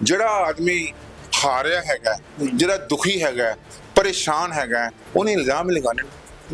ਜਿਹੜਾ ਆਦਮੀ ਹਾਰਿਆ ਹੈਗਾ, ਜਿਹੜਾ ਦੁਖੀ ਹੈਗਾ, ਪਰੇਸ਼ਾਨ ਹੈਗਾ, ਉਹਨੇ ਇਲਜ਼ਾਮ ਲਗਾਉਣੇ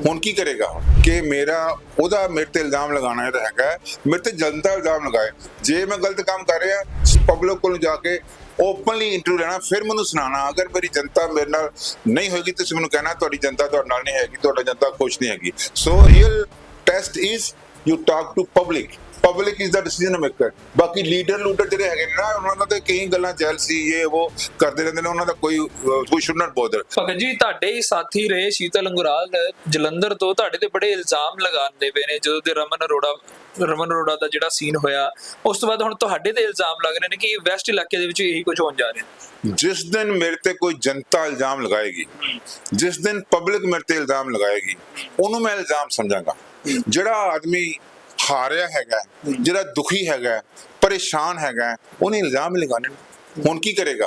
ਹੁਣ ਕੀ ਕਰੇਗਾ? ਕਿ ਮੇਰਾ, ਉਹਦਾ ਮੇਰੇ ਤੇ ਇਲਜ਼ਾਮ ਲਗਾਉਣਾ ਇਹਦਾ ਹੈਗਾ ਮੇਰੇ ਤੇ ਜਨਤਾ ਇਲਜ਼ਾਮ ਲਗਾਏ। ਜੇ ਮੈਂ ਗਲਤ ਕੰਮ ਕਰ ਰਿਹਾ ਪਬਲਿਕ ਕੋਲ ਜਾ ਕੇ ਓਪਨਲੀ ਇੰਟਰਵਿਊ ਲੈਣਾ, ਫਿਰ ਮੈਨੂੰ ਸੁਣਾਉਣਾ। ਅਗਰ ਮੇਰੀ ਜਨਤਾ ਮੇਰੇ ਨਾਲ ਨਹੀਂ ਹੋਏਗੀ, ਤੁਸੀਂ ਮੈਨੂੰ ਕਹਿਣਾ, ਤੁਹਾਡੀ ਜਨਤਾ ਤੁਹਾਡੇ ਨਾਲ ਨਹੀਂ ਹੈਗੀ, ਤੁਹਾਡਾ ਜਨਤਾ ਖੁਸ਼ ਨਹੀਂ ਹੈਗੀ। So real test is you talk to public public is the decision maker ਬਾਕੀ ਲੀਡਰ ਲੂਡਰ ਜਿਹੜੇ ਹੈਗੇ ਨੇ ਨਾ ਉਹਨਾਂ ਦਾ ਤੇ ਕਈ ਗੱਲਾਂ ਜੈਲਸੀ ਇਹ ਉਹ ਕਰਦੇ ਰਹਿੰਦੇ ਨੇ ਉਹਨਾਂ ਦਾ ਕੋਈ ਕੋਈ should not bother Bhagat ji ਤੁਹਾਡੇ ਹੀ ਸਾਥੀ ਰਹੇ ਸ਼ੀਤਲ ਅੰਗੁਰਾਲ ਜਲੰਧਰ ਤੋਂ। ਤੁਹਾਡੇ ਤੇ ਬੜੇ ਇਲਜ਼ਾਮ ਲਗਾਉਂਦੇ ਪਏ ਨੇ ਜਦੋਂ ਦੇ ਰਮਨ ਅਰੋੜਾ ਰਮਨ ਅਰੋੜਾ ਦਾ ਜਿਹੜਾ ਸੀਨ ਹੋਇਆ ਉਸ ਤੋਂ ਬਾਅਦ ਹੁਣ ਤੁਹਾਡੇ ਤੇ ਇਲਜ਼ਾਮ ਲੱਗ ਰਹੇ ਨੇ ਕਿ ਵੈਸਟ ਇਲਾਕੇ ਦੇ ਵਿੱਚ ਇਹੀ ਕੁਝ ਹੋਣ ਜਾ ਰਿਹਾ। ਜਿਸ ਦਿਨ ਮੇਰੇ ਤੇ ਕੋਈ ਜਨਤਾ ਇਲਜ਼ਾਮ ਲਗਾਏਗੀ ਜਿਸ ਦਿਨ ਪਬਲਿਕ ਮੇਰੇ ਤੇ ਇਲਜ਼ਾਮ ਲਗਾਏਗੀ ਉਹਨੂੰ ਮੈਂ ਇਲਜ਼ਾਮ ਸਮਝਾਂਗਾ। ਜਿਹੜਾ ਆਦਮੀ ਹਾਰਿਆ ਹੈਗਾ ਜਿਹੜਾ ਦੁਖੀ ਹੈਗਾ ਪਰੇਸ਼ਾਨ ਹੈਗਾ ਉਹਨੇ ਇਲਜ਼ਾਮ ਲਗਾਉਣੇ ਨੇ। ਹੁਣ ਕੀ ਕਰੇਗਾ?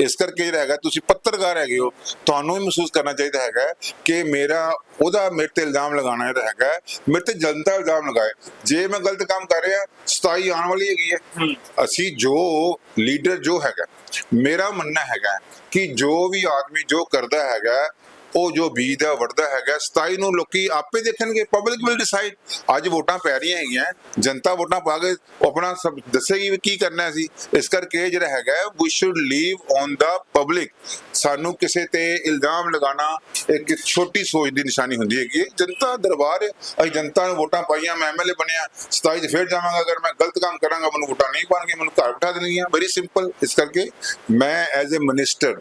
ਇਸ ਕਰਕੇ ਜਿਹੜਾ ਹੈਗਾ ਤੁਸੀਂ ਪੱਤਰਕਾਰ ਹੈਗੇ ਹੋ ਤੁਹਾਨੂੰ ਵੀ ਮਹਿਸੂਸ ਕਰਨਾ ਚਾਹੀਦਾ ਹੈਗਾ ਕਿ ਮੇਰਾ ਉਹਦਾ ਮੇਰੇ ਤੇ ਇਲਜ਼ਾਮ ਇਹਦਾ ਹੈਗਾ ਮੇਰੇ ਤੇ ਜਨਤਾ ਇਲਜ਼ਾਮ ਲਗਾਏ ਜੇ ਮੈਂ ਗਲਤ ਕੰਮ ਕਰ ਰਿਹਾ ਸਤਾਈ ਆਉਣ ਵਾਲੀ ਹੈਗੀ ਹੈ ਅਸੀਂ ਜੋ ਲੀਡਰ ਜੋ ਹੈਗਾ ਮੇਰਾ ਮੰਨਣਾ ਹੈਗਾ ਕਿ ਜੋ ਵੀ ਆਦਮੀ ਜੋ ਕਰਦਾ ਹੈਗਾ ਉਹ ਜੋ ਬੀਜਦਾ ਵੜਦਾ ਹੈਗਾ। 27 ਨੂੰ ਲੋਕੀ ਆਪੇ ਦੇਖਣਗੇ ਪਬਲਿਕ ਵਿਲ ਡਿਸਾਈਡ ਅੱਜ ਵੋਟਾਂ ਪੈ ਰਹੀਆਂ ਹੈਗੀਆਂ, ਜਨਤਾ ਵੋਟਾਂ ਪਾ ਕੇ ਉਹ ਆਪਣਾ ਸਭ ਦੱਸੇਗੀ ਵੀ ਕੀ ਕਰਨਾ ਸੀ ਇਸ ਕਰਕੇ ਜਿਹੜਾ ਹੈਗਾ we should leave on the public ਸਾਨੂੰ ਕਿਸੇ ਤੇ ਇਲਜ਼ਾਮ ਲਗਾਉਣਾ, ਇੱਕ ਛੋਟੀ ਸੋਚ ਦੀ ਨਿਸ਼ਾਨੀ ਹੁੰਦੀ ਹੈਗੀ ਹੈ। ਜਨਤਾ ਦਰਬਾਰ ਹੈ, ਅਸੀਂ ਜਨਤਾ ਨੂੰ ਵੋਟਾਂ ਪਾਈਆਂ, ਮੈਂ ਐਮਐਲਏ ਬਣਿਆ। 27 ਚ ਫੇਰ ਜਾਵਾਂਗਾ, ਅਗਰ ਮੈਂ ਗਲਤ ਕੰਮ ਕਰਾਂਗਾ, ਮੈਨੂੰ ਵੋਟਾਂ ਨਹੀਂ ਪਾਣਗੇ ਮੈਨੂੰ ਘਰ ਬਿਠਾ ਦੇਣਗੀਆਂ। ਵੈਰੀ ਸਿੰਪਲ ਇਸ ਕਰਕੇ ਮੈਂ ਐਜ਼ ਅ ਮਿਨਿਸਟਰ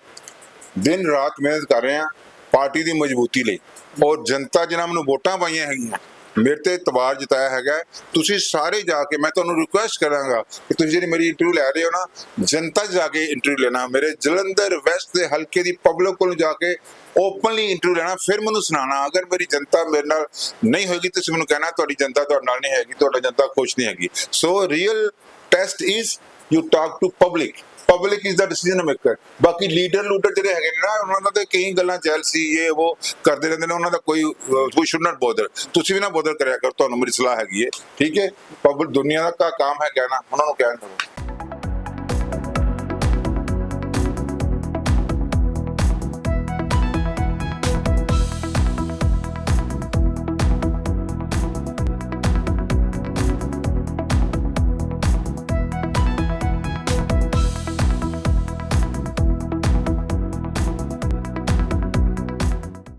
ਦਿਨ ਰਾਤ ਮਿਹਨਤ ਕਰ ਰਿਹਾ ਪਾਰਟੀ ਦੀ ਮਜ਼ਬੂਤੀ ਲਈ। ਔਰ ਜਨਤਾ ਜਿਨ੍ਹਾਂ ਮੈਨੂੰ ਵੋਟਾਂ ਪਾਈਆਂ ਹੈਗੀਆਂ, ਮੇਰੇ ਤੇ ਇਤਬਾਰ ਜਤਾਇਆ ਹੈਗਾ ਤੁਸੀਂ ਸਾਰੇ ਜਾ ਕੇ, ਮੈਂ ਤੁਹਾਨੂੰ ਰਿਕੁਐਸਟ ਕਰਾਂਗਾ ਕਿ ਤੁਸੀਂ ਜਿਹੜੀ ਮੇਰੀ ਇੰਟਰਵਿਊ ਲੈ ਰਹੇ ਹੋ ਨਾ, ਜਨਤਾ ਜਾ ਕੇ ਇੰਟਰਵਿਊ ਲੈਣਾ। ਮੇਰੇ ਜਲੰਧਰ ਵੈਸਟ ਦੇ ਹਲਕੇ ਦੀ ਪਬਲਿਕ ਕੋਲ ਜਾ ਕੇ ਓਪਨਲੀ ਇੰਟਰਵਿਊ ਲੈਣਾ। ਫਿਰ ਮੈਨੂੰ ਸੁਣਾਉਣਾ। ਅਗਰ ਮੇਰੀ ਜਨਤਾ ਮੇਰੇ ਨਾਲ ਨਹੀਂ ਹੋਏਗੀ, ਤੁਸੀਂ ਮੈਨੂੰ ਕਹਿਣਾ, ਤੁਹਾਡੀ ਜਨਤਾ ਤੁਹਾਡੇ ਨਾਲ ਨਹੀਂ ਹੈਗੀ, ਤੁਹਾਡੀ ਜਨਤਾ ਖੁਸ਼ ਨਹੀਂ ਹੈਗੀ। So real test is you talk to public public is the decision maker ਬਾਕੀ ਲੀਡਰ ਲੂਡਰ ਜਿਹੜੇ ਹੈਗੇ ਨੇ ਨਾ, ਉਹਨਾਂ ਦਾ ਤੇ ਕਈ ਗੱਲਾਂ ਜੈਲਸੀ ਇਹ ਉਹ ਕਰਦੇ ਰਹਿੰਦੇ ਨੇ, ਉਹਨਾਂ ਦਾ ਕੋਈ ਕੋਈ ਸ਼ੁਡ ਨਾਟ ਬੋਦਰ। ਤੁਸੀਂ ਵੀ ਨਾ ਬੋਦਰ ਕਰਿਆ ਕਰ, ਤੁਹਾਨੂੰ ਮੇਰੀ ਸਲਾਹ ਹੈਗੀ ਹੈ ਠੀਕ ਹੈ ਪਬਲਿਕ, ਦੁਨੀਆ ਦਾ ਕਾ ਕੰਮ ਹੈ ਕਹਿਣਾ ਉਹਨਾਂ ਨੂੰ ਕਹਿਣ ਦਿਓ